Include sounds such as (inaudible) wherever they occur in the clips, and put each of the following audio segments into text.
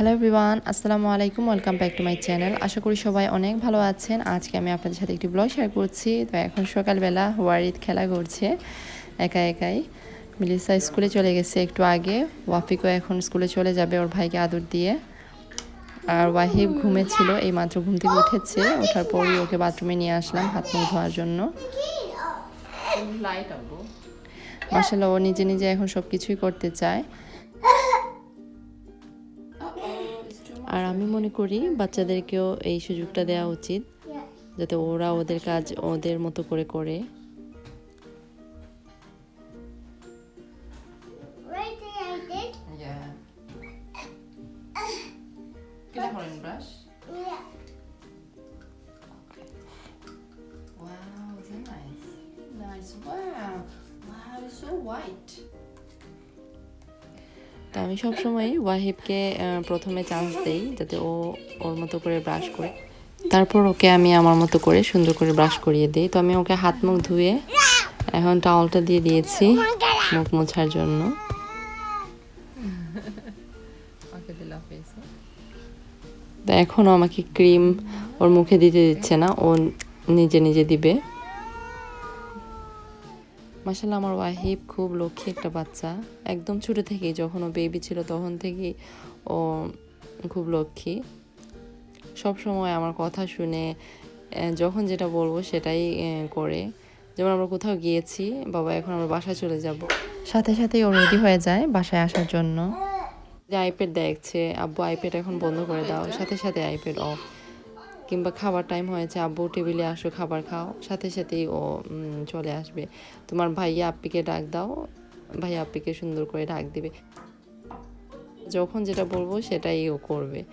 Hello everyone আসসালামু আলাইকুম welcome back to my channel আশা করি সবাই অনেক ভালো আছেন। আজকে আমি আপনাদের সাথে একটি ব্লগ শেয়ার করছি। তো এখন সকালবেলা ওয়ারিদ খেলা করছে একা একাই। মিলিসা স্কুলে চলে গেছে একটু আগে। ওয়াফিকও এখন স্কুলে চলে যাবে ওর ভাইকে আদর দিয়ে। আর ওয়াহিব ঘুমেছিল এই মাত্র ঘুম থেকে উঠেছে। ওঠার পরই ওকে বাথরুমে নিয়ে আসলাম হাত মুখ ধোয়ার জন্য। মাসাল্লাহ ও নিজে নিজে এখন সব কিছুই করতে চায়। আর আমি মনে করি বাচ্চাদেরকেও এই সুযোগটা দেওয়া উচিত যাতে ওরা ওদের কাজ ওদের মতো করে করে Right there, I did. brush? আমি সবসময় ওয়াহিবকে প্রথমে চান্স দেই যাতে ও ওর মতো করে ব্রাশ করে। তারপর ওকে আমি আমার মতো করে সুন্দর করে ব্রাশ করিয়ে দিই। তো আমি ওকে হাত মুখ ধুয়ে এখন টাওয়ালটা দিয়ে দিয়েছি মুখ মোছার জন্য। তো এখনও আমাকে ক্রিম ওর মুখে দিতে দিচ্ছে না ও নিজে নিজে দিবে। মাসাল্লাহ আমার ওয়াহিব খুব লক্ষ্মী একটা বাচ্চা। একদম ছোটো থেকেই, যখন ও বেবি ছিল তখন থেকেই ও খুব লক্ষ্মী। সব সময় আমার কথা শুনে যখন যেটা বলব সেটাই করে। যেমন আমরা কোথাও গিয়েছি, বাবা এখন আমরা বাসায় চলে যাব। সাথে সাথেই ও রেডি হয়ে যায় বাসায় আসার জন্য। যে আইপ্যাড দেখছে, আব্বু আইপ্যাড এখন বন্ধ করে দাও। সাথে সাথে আইপ্যাড অফ কিংবা খাবার টাইম হয়েছে আব্বু টেবিলে আসো, খাবার খাও। সাথে সাথেই ও চলে আসবে। তোমার ভাইয়া আপ্পিকে ডাক দাও। ভাইয়া আপ্পিকে সুন্দর করে ডাক দিবে। যখন যেটা বলব সেটাই ও করবে।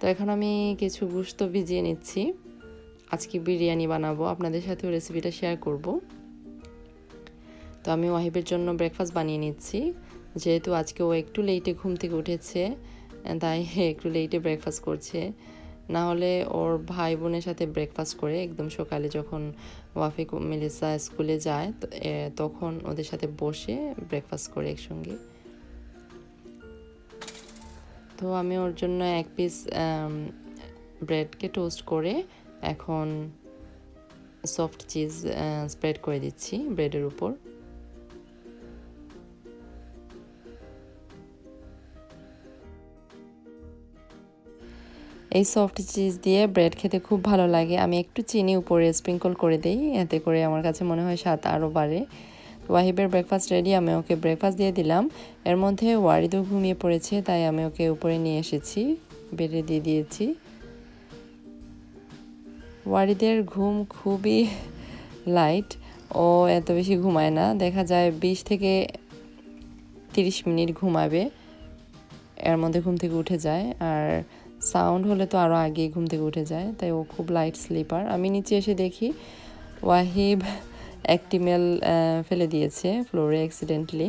তো এখন আমি কিছু গুস্ত ভিজিয়ে নিচ্ছি। আজকে বিরিয়ানি বানাবো। আপনাদের সাথেও রেসিপিটা শেয়ার করব। তো আমি ওয়াহিবের জন্য ব্রেকফাস্ট বানিয়ে নিচ্ছি। যেহেতু আজকে ও একটু লেটে ঘুম থেকে উঠেছে, তাই একটু লেটে ব্রেকফাস্ট করছে। না হলে ওর ভাই বোনের সাথে ব্রেকফাস্ট করে একদম সকালে যখন ওয়াফিক মেলিসা স্কুলে যায় তখন ওদের সাথে বসে ব্রেকফাস্ট করে একসঙ্গে। তো আমি ওর জন্য এক পিস ব্রেডকে টোস্ট করে এখন সফট চিজ স্প্রেড করে দিচ্ছি ব্রেডের উপর। এই সফট চিজ দিয়ে ব্রেড খেতে খুব ভালো লাগে। আমি একটু চিনি উপরে স্প্রিঙ্কল করে দিই, এতে করে আমার কাছে মনে হয় স্বাদ আরও বাড়ে। ওয়াহিবের ব্রেকফাস্ট রেডি আমি ওকে ব্রেকফাস্ট দিয়ে দিলাম। এর মধ্যে ওয়ারিদও ঘুমিয়ে পড়েছে, তাই আমি ওকে উপরে নিয়ে এসেছি বেডে দিয়ে দিয়েছি। ওয়ারিদের ঘুম খুবই লাইট ও এত বেশি ঘুমায় না। দেখা যায় বিশ থেকে তিরিশ মিনিট ঘুমাবে, এর মধ্যে ঘুম থেকে উঠে যায়। আর সাউন্ড হলে তো আরও আগে ঘুম থেকে উঠে যায়, তাই ও খুব লাইট স্লিপার আমি নিচে এসে দেখি, ওয়াহিব একটি মেল ফেলে দিয়েছে ফ্লোরে অ্যাক্সিডেন্টলি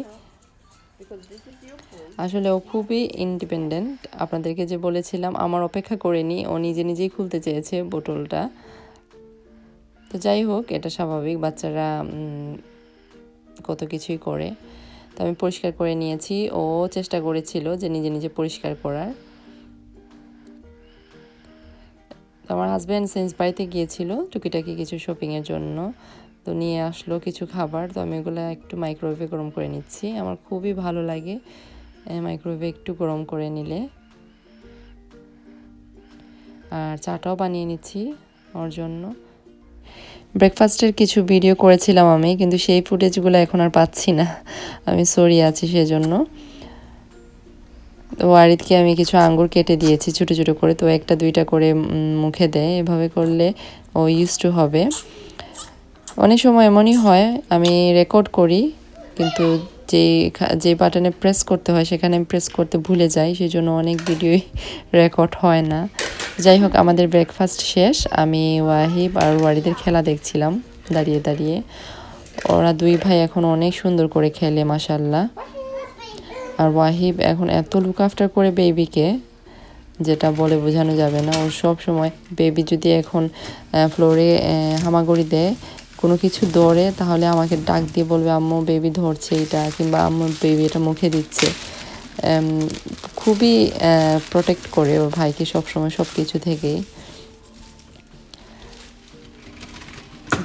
আসলে ও খুবই ইন্ডিপেন্ডেন্ট আপনাদেরকে যে বলেছিলাম, আমার অপেক্ষা করেনি, ও নিজে নিজেই খুলতে চেয়েছে বোতলটা। তো যাই হোক, এটা স্বাভাবিক, বাচ্চারা কত কিছুই করে। তো আমি পরিষ্কার করে নিয়েছি। ও চেষ্টা করেছিল যে নিজে নিজে পরিষ্কার করার। তো আমার হাজব্যান্ড সেন্স বাড়িতে গিয়েছিল টুকিটাকি কিছু শপিংয়ের জন্য। তো নিয়ে আসলো কিছু খাবার, তো আমি ওগুলো একটু মাইক্রোওয়েভে গরম করে নিচ্ছি। আমার খুবই ভালো লাগে মাইক্রোওয়েভে একটু গরম করে নিলে। আর চাটাও বানিয়ে নিচ্ছি ওর জন্য। ব্রেকফাস্টের কিছু ভিডিও করেছিলাম আমি, কিন্তু সেই ফুটেজগুলো এখন আর পাচ্ছি না। আমি সরি আছি সেজন্য। তো ওয়ারিদকে আমি কিছু আঙ্গুর কেটে দিয়েছি ছোটো ছোটো করে, তো একটা দুইটা করে মুখে দেয়। এভাবে করলে ও ইউজ টু হবে। অনেক সময় এমনই হয়, আমি রেকর্ড করি, কিন্তু যে যে বাটনে প্রেস করতে হয়, সেখানে আমি প্রেস করতে ভুলে যাই সেই জন্য অনেক ভিডিওই রেকর্ড হয় না। যাই হোক, আমাদের ব্রেকফাস্ট শেষ। আমি, ওয়াহিব আর ওয়ারিদের খেলা দেখছিলাম, দাঁড়িয়ে দাঁড়িয়ে। ওরা দুই ভাই এখন অনেক সুন্দর করে খেলে মাসাল্লাহ আর ওয়াহিব এখন এত লুক আফটার করে বেবিকে যেটা বলে বোঝানো যাবে না। ওর সব সময় বেবি যদি এখন ফ্লোরে হামাগুড়ি দেয়, কোনো কিছু দৌড়ে তাহলে আমাকে ডাক দিয়ে বলবে, আম্মু বেবি ধরছে এটা, কিংবা, আম্মু বেবি এটা মুখে দিচ্ছে। খুবই প্রোটেক্ট করে ওর ভাইকে সবসময় সব কিছু থেকেই।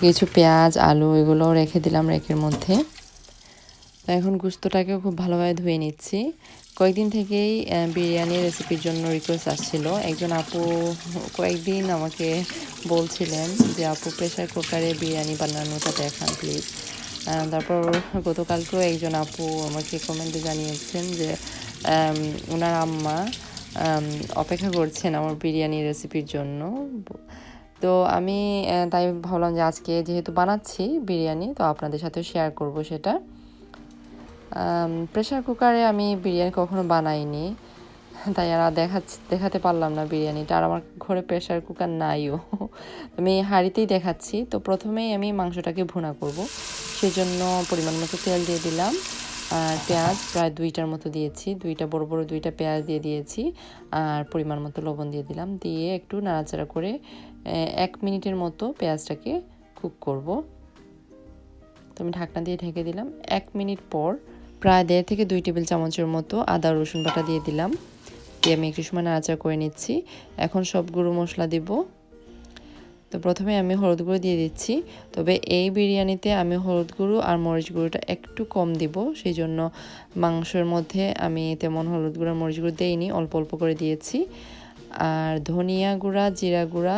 কিছু পেঁয়াজ, আলু এগুলো রেখে দিলাম রেকের মধ্যে। তো এখন গুস্তটাকেও খুব ভালোভাবে ধুয়ে নিচ্ছি। কয়েকদিন থেকেই আহ, বিরিয়ানির রেসিপির জন্য রিকোয়েস্ট আসছিল। একজন আপু কয়েকদিন আমাকে বলছিলেন যে আপু প্রেশার কুকারে বিরিয়ানি বানানোটা দেখান প্লিজ তারপর গতকালকেও একজন আপু আমাকে কমেন্টে জানিয়েছেন যে ওনার আম্মা অপেক্ষা করছেন আমার বিরিয়ানির রেসিপির জন্য। তো আমি তাই ভাবলাম যে আজকে যেহেতু বানাচ্ছি বিরিয়ানি তো আপনাদের সাথেও শেয়ার করব সেটা। প্রেশার কুকারে আমি বিরিয়ানি কখনো বানাইনি। তাই আর দেখাচ্ছি দেখাতে পারলাম না বিরিয়ানিটা। আর আমার ঘরে প্রেশার কুকার নাইও। (laughs) আমি হাঁড়িতেই দেখাচ্ছি। তো প্রথমেই আমি মাংসটাকে ভুনা করব। সেজন্য পরিমাণ মতো তেল দিয়ে দিলাম। আর পেঁয়াজ প্রায় দুইটার মতো দিয়েছি। দুইটা বড় বড় দুইটা পেঁয়াজ দিয়ে দিয়েছি। আর পরিমাণ মতো লবণ দিয়ে দিলাম। দিয়ে একটু নাড়াচাড়া করে এক মিনিটের মতো পেঁয়াজটাকে কুক করব। তো আমি ঢাকনা দিয়ে ঢেকে দিলাম। এক মিনিট পর প্রায় দেড় থেকে দুই টেবিল চামচের মতো আদা, রসুন বাটা দিয়ে দিলাম। দিয়ে আমি একটু সময় নাড়াচাড়া করে নিচ্ছি। এখন সব গুঁড়ো মশলা দিব। তো প্রথমে আমি হলুদ গুঁড়ো দিয়ে দিচ্ছি। তবে এই বিরিয়ানিতে আমি হলুদ গুঁড়ো আর মরিচ গুঁড়োটা একটু কম দিব। সেই জন্য মাংসের মধ্যে আমি তেমন হলুদ গুঁড়ো মরিচ গুঁড়ো দেইনি, অল্প অল্প করে দিয়েছি। আর ধনিয়া গুঁড়া, জিরা গুঁড়া,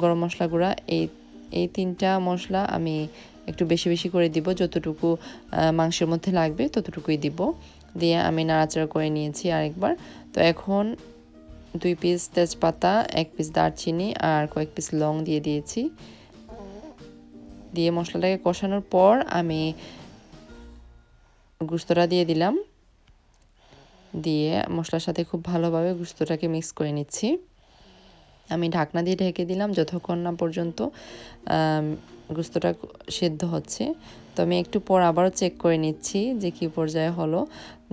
গরম মশলা গুঁড়া, এই এই তিনটা মশলা আমি একটু বেশি বেশি করে দিব, যতটুকু মাংসের মধ্যে লাগবে ততটুকুই দিব। দিয়ে আমি নাড়াচাড়া করে নিয়েছি আরেকবার। তো এখন দুই পিস তেজপাতা, এক পিস দারচিনি আর কয়েক পিস লং দিয়ে দিয়েছি। দিয়ে মশলাটাকে কষানোর পর আমি গুস্তটা দিয়ে দিলাম। দিয়ে মশলার সাথে খুব ভালোভাবে গুস্তটাকে মিক্স করে নিচ্ছি। আমি ঢাকনা দিয়ে ঢেকে দিলাম যতক্ষণ না পর্যন্ত গুস্তটা সেদ্ধ হচ্ছে। তো আমি একটু পর আবারও চেক করে নিচ্ছি যে কী পর্যায়ে হলো।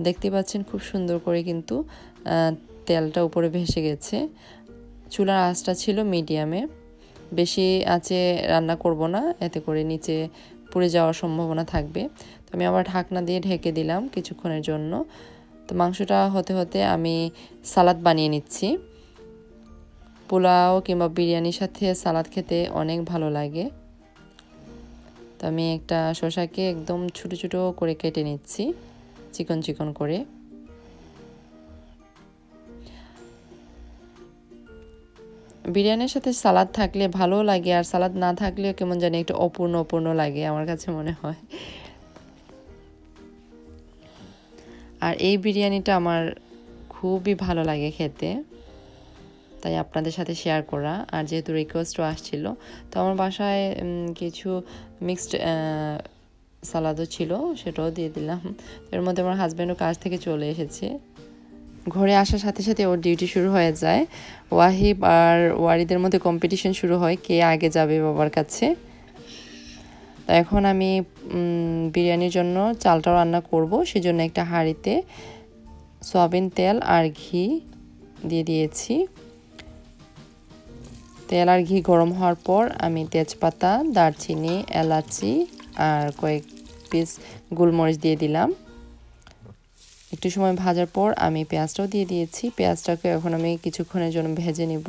দেখতে পাচ্ছেন খুব সুন্দর করে কিন্তু তেলটা উপরে ভেসে গেছে। চুলার আঁচটা ছিল মিডিয়ামে বেশি আঁচে রান্না করব না, এতে করে নিচে পুড়ে যাওয়ার সম্ভাবনা থাকবে। তো আমি আবার ঢাকনা দিয়ে ঢেকে দিলাম কিছুক্ষণের জন্য। তো মাংসটা হতে হতে আমি সালাদ বানিয়ে নিচ্ছি। পোলাও কিংবা বিরিয়ানির সাথে সালাদ খেতে অনেক ভালো লাগে। তো আমি একটা শসাকে একদম ছোটো ছোটো করে কেটে নিচ্ছি, চিকন চিকন করে। বিরিয়ানির সাথে সালাদ থাকলে ভালো লাগে, আর সালাদ না থাকলেও কেমন জানি একটু অপূর্ণ অপূর্ণ লাগে আমার কাছে মনে হয়। আর এই বিরিয়ানিটা আমার খুবই ভালো লাগে খেতে। তাই আপনাদের সাথে শেয়ার করা। আর যেহেতু রিকোয়েস্টও আসছিল, তো আমার বাসায় কিছু মিক্সড সালাদও ছিল, সেটাও দিয়ে দিলাম। এর মধ্যে আমার হাজব্যান্ডও কাজ থেকে চলে এসেছে। ঘরে আসার সাথে সাথে ওর ডিউটি শুরু হয়ে যায়। ওয়াহিব আর ওয়ারিদের মধ্যে কম্পিটিশন শুরু হয়, কে আগে যাবে বাবার কাছে। তো এখন আমি বিরিয়ানির জন্য চালটাও রান্না করব, সেজন্য একটা হাঁড়িতে সয়াবিন তেল আর ঘি দিয়ে দিয়েছি। তেল আর ঘি গরম হওয়ার পর আমি তেজপাতা, দারচিনি, এলাচি আর কয়েক পিস গোলমরিচ দিয়ে দিলাম। একটু সময় ভাজার পর আমি পেঁয়াজটাও দিয়ে দিয়েছি। পেঁয়াজটাকে এখন আমি কিছুক্ষণের জন্য ভেজে নিব।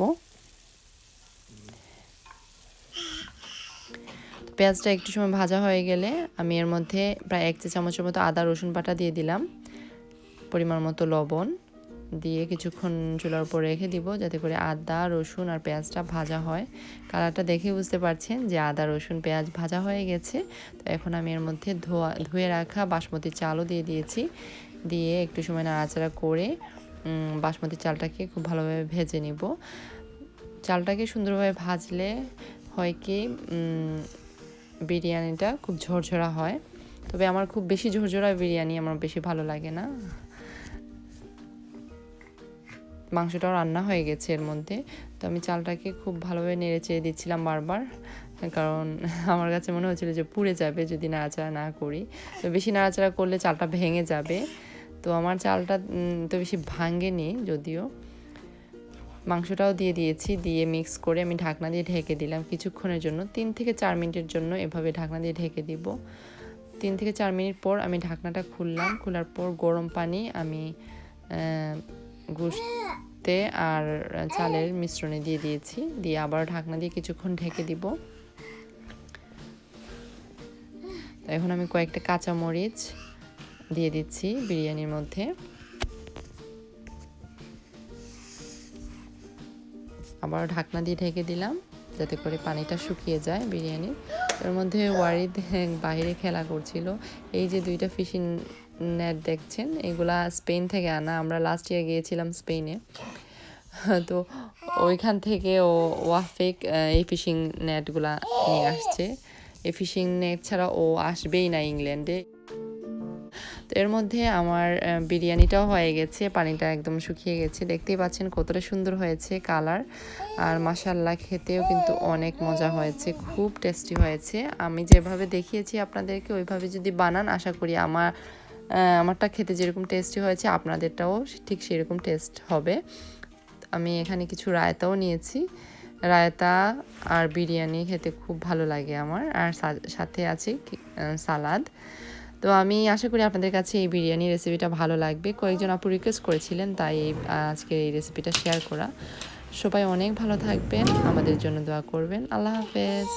পেঁয়াজটা একটু সময় ভাজা হয়ে গেলে আমি এর মধ্যে প্রায় এক চা চামচের মতো আদা, রসুন বাটা দিয়ে দিলাম। পরিমাণ মতো লবণ। দিয়ে কিছুক্ষণ চুলার উপর রেখে দিব যাতে করে আদা, রসুন আর পেঁয়াজটা ভাজা হয়। কালারটা দেখে বুঝতে পারছেন যে আদা, রসুন, পেঁয়াজ ভাজা হয়ে গেছে। তো এখন আমি এর মধ্যে ধোয়া, ধুয়ে রাখা বাসমতি চালও দিয়ে দিয়েছি। দিয়ে একটু সময় নাড়াচাড়া করে বাসমতি চালটাকে খুব ভালোভাবে ভেজে নিব। চালটাকে সুন্দরভাবে ভাজলে হয় কি বিরিয়ানিটা খুব ঝরঝরা হয়। তবে আমার খুব বেশি ঝরঝরা বিরিয়ানি আমার বেশি ভালো লাগে না। মাংসটাও রান্না হয়ে গেছে এর মধ্যে। তো আমি চালটাকে খুব ভালোভাবে নেড়ে চেড়ে দিচ্ছিলাম বারবার, কারণ (laughs) আমার কাছে মনে হচ্ছিল যে পুড়ে যাবে যদি নাড়াচাড়া না করি। তো বেশি নাড়াচাড়া করলে চালটা ভেঙে যাবে। তো আমার চালটা তো বেশি ভাঙেনি যদিও। মাংসটাও দিয়ে দিয়েছি, দিয়ে মিক্স করে আমি ঢাকনা দিয়ে ঢেকে দিলাম কিছুক্ষণের জন্য। তিন থেকে চার মিনিটের জন্য এভাবে ঢাকনা দিয়ে ঢেকে দিব। তিন থেকে চার মিনিট পর আমি ঢাকনাটা খুললাম। খোলার পর গরম পানি আমি গুস্তে আর চালের মিশ্রণে দিয়ে দিয়েছি। দিয়ে আবার ঢাকনা দিয়ে কিছুক্ষণ ঢেকে দিব। এখন আমি কয়েকটা কাঁচা মরিচ দিয়ে দিচ্ছি বিরিয়ানির মধ্যে। আবার ঢাকনা দিয়ে ঢেকে দিলাম যাতে করে পানিটা শুকিয়ে যায় বিরিয়ানির। এর মধ্যে ওয়ারিদ বাইরে খেলা করছিল। এই যে দুইটা ফিশিং নেট দেখছেন, এগুলা স্পেন থেকে আনা। আমরা লাস্ট ইয়ার গিয়েছিলাম স্পেনে (laughs) তো ওইখান থেকে ও, ওয়াফেক এই ফিশিং নেটগুলা নিয়ে আসছে। এই ফিশিং নেট ছাড়া ও আসবেই না ইংল্যান্ডে। তো এর মধ্যে আমার বিরিয়ানিটাও হয়ে গেছে, পানিটা একদম শুকিয়ে গেছে। দেখতেই পাচ্ছেন কতটা সুন্দর হয়েছে কালার। আর মাসাল্লাহ খেতেও কিন্তু অনেক মজা হয়েছে, খুব টেস্টি হয়েছে। আমি যেভাবে দেখিয়েছি আপনাদেরকে, ওইভাবে যদি বানান, আশা করি আমার আমারটা খেতে যেরকম টেস্টি হয়েছে, আপনাদেরটাও ঠিক সেরকম টেস্ট হবে। আমি এখানে কিছু রায়তাও নিয়েছি। রায়তা আর বিরিয়ানি খেতে খুব ভালো লাগে আমার। আর সাথে আছে সালাদ। তো আমি আশা করি আপনাদের কাছে এই বিরিয়ানি রেসিপিটা ভালো লাগবে। কয়েকজন আপু রিকোয়েস্ট করেছিলেন, তাই এই আজকে এই রেসিপিটা শেয়ার করা। সবাই অনেক ভালো থাকবেন, আমাদের জন্য দোয়া করবেন। আল্লাহ হাফেজ।